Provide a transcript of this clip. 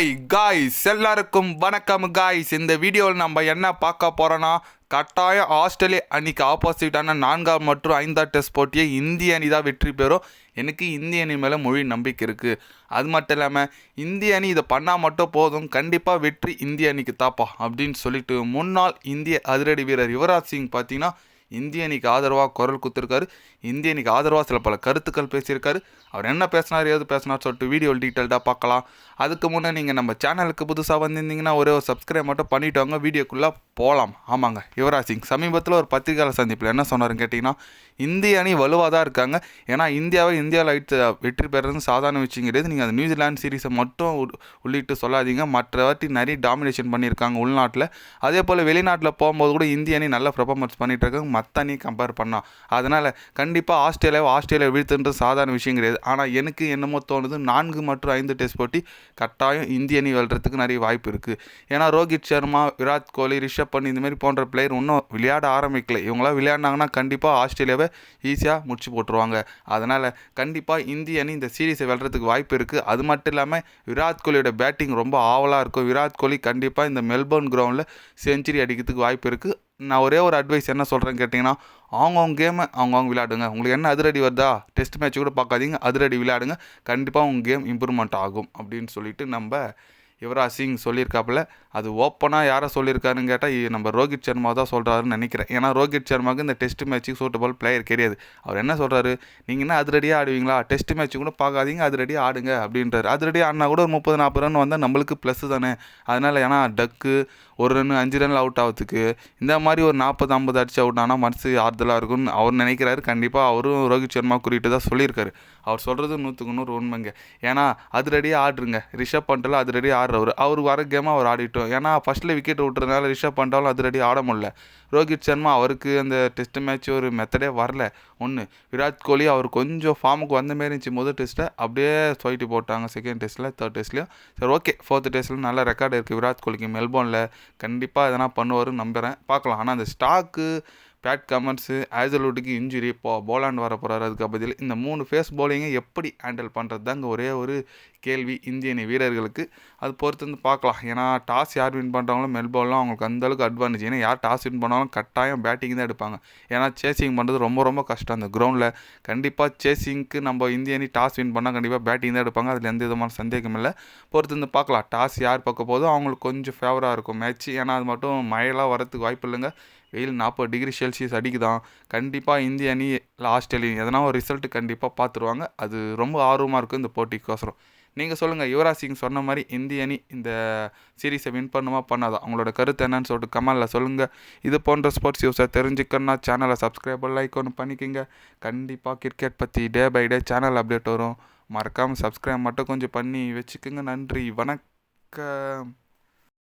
Hi guys எல்லாருக்கும் வணக்கம் guys இந்த வீடியோவில் நம்ம என்ன பார்க்க போகிறோன்னா கட்டாயம் ஆஸ்திரேலியா அணிக்கு ஆப்போசிட்டான நான்காம் மற்றும் ஐந்தாம் டெஸ்ட் போட்டியை இந்திய அணி தான் வெற்றி பெறும். எனக்கு இந்திய அணி மேலே மொழி நம்பிக்கை இருக்குது அது மட்டும் இல்லாமல் இந்திய அணி இதை பண்ணால் மட்டும் போதும். கண்டிப்பாக வெற்றி இந்திய அணிக்கு தாப்பா அப்படின்னு சொல்லிட்டு முன்னாள் இந்திய அதிரடி வீரர் யுவராஜ் சிங் பார்த்தீங்கன்னா இந்திய அணிக்கு ஆதரவாக குரல் கொடுத்துருக்காரு. இந்திய அணிக்கு ஆதரவாக சில பல கருத்துக்கள் பேசியிருக்காரு. அவர் என்ன பேசினார் ஏது பேசினார் சொல்லிட்டு வீடியோ டீட்டெயில்டாக பார்க்கலாம். அதுக்கு முன்னே நீங்கள் நம்ம சேனலுக்கு புதுசாக வந்திருந்தீங்கன்னா ஒரே ஒரு சப்ஸ்கிரைப் மட்டும் பண்ணிட்டு வாங்க. வீடியோக்குள்ளே போகலாம் ஆமாங்க யுவராஜ் சிங். சமீபத்தில் ஒரு பத்திரிகையாளர் சந்திப்பில் என்ன சொன்னாருன்னு கேட்டிங்கன்னா இந்திய அணி வலுவாக தான் இருக்காங்க. ஏன்னா இந்தியாவை இந்தியாவில் அடித்து வெற்றி பெறுறது சாதாரண விஷயம் கிடையாது. நீங்கள் அந்த நியூசிலாந்து சீரீஸை மட்டும் உள்ளிட்டு சொல்லாதீங்க. மற்ற வாட்டி நிறைய டாமினேஷன் பண்ணியிருக்காங்க உள்நாட்டில். அதே போல் வெளிநாட்டில் போகும்போது கூட இந்திய அணி நல்ல பர்ஃபார்மன்ஸ் பண்ணிகிட்டு இருக்காங்க. மற்ற அணியை கம்பேர் பண்ணால் அதனால் கண்டிப்பாக ஆஸ்திரேலியாவை ஆஸ்திரேலியா வீழ்த்துன்றது சாதாரண விஷயம் கிடையாது. ஆனால் எனக்கு என்னமோ தோணுது நான்கு மற்றும் ஐந்து டெஸ்ட் போட்டி கட்டாயம் இந்திய அணி வெல்றதுக்கு நிறைய வாய்ப்பு இருக்குது ஏன்னா ரோஹித் சர்மா விராட் கோலி ரிஷப் பண்ணி இந்த மாதிரி போன்ற பிளேயர் இன்னும் விளையாட ஆரம்பிக்கல. இவங்களாம் விளையாடினாங்கன்னா கண்டிப்பாக ஆஸ்திரேலியாவை ஈஸியாக முடிச்சு போட்டுருவாங்க. அதனால் கண்டிப்பாக இந்திய அணி இந்த சீரீஸை வெல்றதுக்கு வாய்ப்பு இருக்குது அது மட்டும் இல்லாமல் விராட் கோலியோட பேட்டிங் ரொம்ப ஆவலாக இருக்கும். விராட் கோலி கண்டிப்பாக இந்த மெல்பர்ன் கிரவுண்டில் செஞ்சுரி அடிக்கிறதுக்கு வாய்ப்பு இருக்குது நான் ஒரே ஒரு அட்வைஸ் என்ன சொல்கிறேன்னு கேட்டிங்கன்னா அவங்கவுங்க கேமை அவங்கவுங்க விளையாடுங்க. உங்களுக்கு என்ன அதிரடி வருதா? டெஸ்ட் மேட்ச் கூட பார்க்காதீங்க. அதிரடி விளையாடுங்க. கண்டிப்பாக உங்கள் கேம் இம்ப்ரூவ்மெண்ட் ஆகும் அப்படின்னு சொல்லிட்டு நம்ம யுவராஜ் சிங் சொல்லியிருக்காப்புல அது ஓப்பனாக யாரை சொல்லியிருக்காருன்னு கேட்டால் நம்ம ரோஹித் சர்மா தான் சொல்கிறாருன்னு நினைக்கிறேன். ஏன்னா ரோஹித் சர்மாவுக்கு இந்த டெஸ்ட் மேட்ச்சுக்கு சூட்டபிள் பிளேயர் கிடையாது. அவர் என்ன சொல்கிறாரு நீங்கள் என்ன அதிரடியாக ஆடுவீங்களா? டெஸ்ட் மேட்ச் கூட பார்க்காதீங்க அதிரடியாக ஆடுங்க அப்படின்றாரு. அதிரடியாக ஆடினா கூட ஒரு முப்பது நாற்பது ரன் வந்தால் நம்மளுக்கு ப்ளஸ் தானே. அதனால் ஏன்னா டக்கு ஒரு ரன் அஞ்சு ரன் அவுட் ஆகிறதுக்கு இந்த மாதிரி ஒரு நாற்பது ஐம்பது அடிச்சு அவுட் ஆனால் மனசு ஆறுதலாக இருக்கும்னு அவர் நினைக்கிறாரு. கண்டிப்பாக அவரும் ரோஹித் சர்மா குறிப்பிட்டு தான் சொல்லியிருக்காரு. அவர் சொல்கிறது நூற்றுக்கு நூறு உண்மைங்க. ஏன்னா அதிரடியாக ஆடுறங்க ரிஷப் பண்ட்டில் அதிரடியாக ஆடுறவர் அவர் வர கேமாக அவர் ஆடிட்டோம். ஏன்னா ஃபஸ்ட்டில் விக்கெட் விட்டுறதுனால ரிஷப் பண்டாலும் அதிரடி ஆட முடியல. ரோஹித் சர்மா அவருக்கு அந்த டெஸ்ட் மேட்ச் ஒரு மெத்தடே வரல. ஒன்று விராட் கோலி அவர் கொஞ்சம் ஃபார்முக்கு வந்த மாரி இருந்துச்சு. முதல் டெஸ்ட்டில் அப்படியே சொயிட்டு போட்டாங்க. செகண்ட் டெஸ்ட்டில் தேர்ட் டெஸ்ட்லேயும் சரி ஓகே ஃபோர்த் டெஸ்ட்டில் நல்ல ரெக்கார்டு இருக்குது விராட் கோலிக்கு மெல்போர்னில் கண்டிப்பாக எதனா பண்ணுவாருன்னு நம்புகிறேன் பார்க்கலாம். ஆனால் அந்த ஸ்டாக்கு பேட் கமர்ஸு ஆசல்வுட்டுக்கு இன்ஜுரி போ போலாண்ட் வர போகிறாரு அதுக்கு பதில் இந்த மூணு ஃபேஸ் பவுலிங்கை எப்படி ஹேண்டில் பண்ணுறது தாங்க ஒரே ஒரு கேள்வி இந்திய அணி வீரர்களுக்கு. அது பொறுத்து வந்து பார்க்கலாம். ஏன்னா டாஸ் யார் வின் பண்ணுறாங்களோ மெல்போர்லாம் அவங்களுக்கு அந்தளவுக்கு அட்வான்டேஜ் ஏன்னா யார் டாஸ் வின் பண்ணாலும் கட்டாயம் பேட்டிங் தான் எடுப்பாங்க. ஏன்னா சேசிங் பண்ணுறது ரொம்ப ரொம்ப கஷ்டம். அந்த கிரவுண்டில் கண்டிப்பாக சேசிங்க்கு நம்ம இந்திய அணி டாஸ் வின் பண்ணால் கண்டிப்பாக பேட்டிங் தான் எடுப்பாங்க. அதில் எந்த விதமான சந்தேகம் இல்லை. பொறுத்து வந்து பார்க்கலாம். டாஸ் யார் பார்க்க போதும் அவங்களுக்கு கொஞ்சம் ஃபேவராக இருக்கும் மேட்ச் ஏன்னா அது மட்டும் மழையெல்லாம் வரதுக்கு வாய்ப்பு இல்லைங்க. வெயில் நாற்பது டிகிரி செல்சியஸ் அடிக்குதான். கண்டிப்பாக இந்திய அணி இல்லை ஆஸ்திரேலியா எதனா ஒரு ரிசல்ட் கண்டிப்பாக பார்த்துருவாங்க அது ரொம்ப ஆர்வமாக இருக்கும் இந்த போட்டிக்கோசரம். நீங்கள் சொல்லுங்கள் யுவராஜ் சிங் சொன்ன மாதிரி இந்திய அணி இந்த சீரீஸை வின் பண்ணுமா பண்ணாதா? அவங்களோட கருத்து என்னன்னு சொல்லிட்டு கமலில் சொல்லுங்கள் இது போன்ற ஸ்போர்ட்ஸ் நியூஸை தெரிஞ்சுக்கணும்னா சேனலை சப்ஸ்கிரைப் லைக் ஒன்று பண்ணிக்கோங்க. கண்டிப்பாக கிரிக்கெட் பற்றி day by day channel update வரும். மறக்காமல் சப்ஸ்கிரைப் மட்டும் கொஞ்சம் பண்ணி வச்சுக்கோங்க. நன்றி வணக்கம்.